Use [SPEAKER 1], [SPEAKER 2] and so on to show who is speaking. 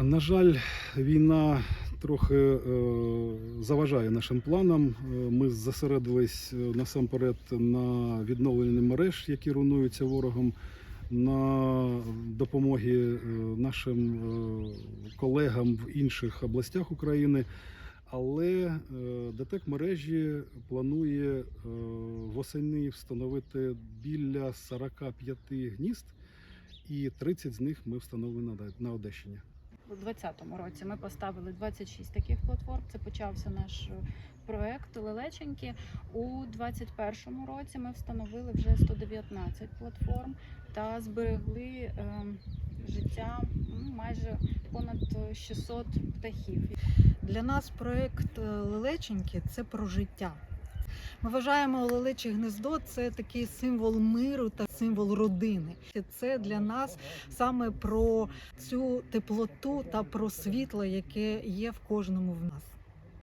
[SPEAKER 1] На жаль, війна трохи е, заважає нашим планам. Е, Ми зосередились е, насамперед на відновленні мереж, які руйнуються ворогом, на допомогі е, нашим колегам в інших областях України. Але ДТЕК мережі планує восени встановити біля 45 гнізд, і 30 з них ми встановили на Одещині.
[SPEAKER 2] У 2020 році ми поставили 26 таких платформ. Це почався наш е, проект Лелеченьки. У 2021 році ми встановили вже 119 платформ та зберегли ем, життя ну, майже понад 600 птахів.
[SPEAKER 3] Для нас проект е, Лелеченьки це про життя. Ми вважаємо лелече гнездо це такий символ миру та символ родини. Це для нас саме про цю теплоту та про світло, яке є в кожному в нас.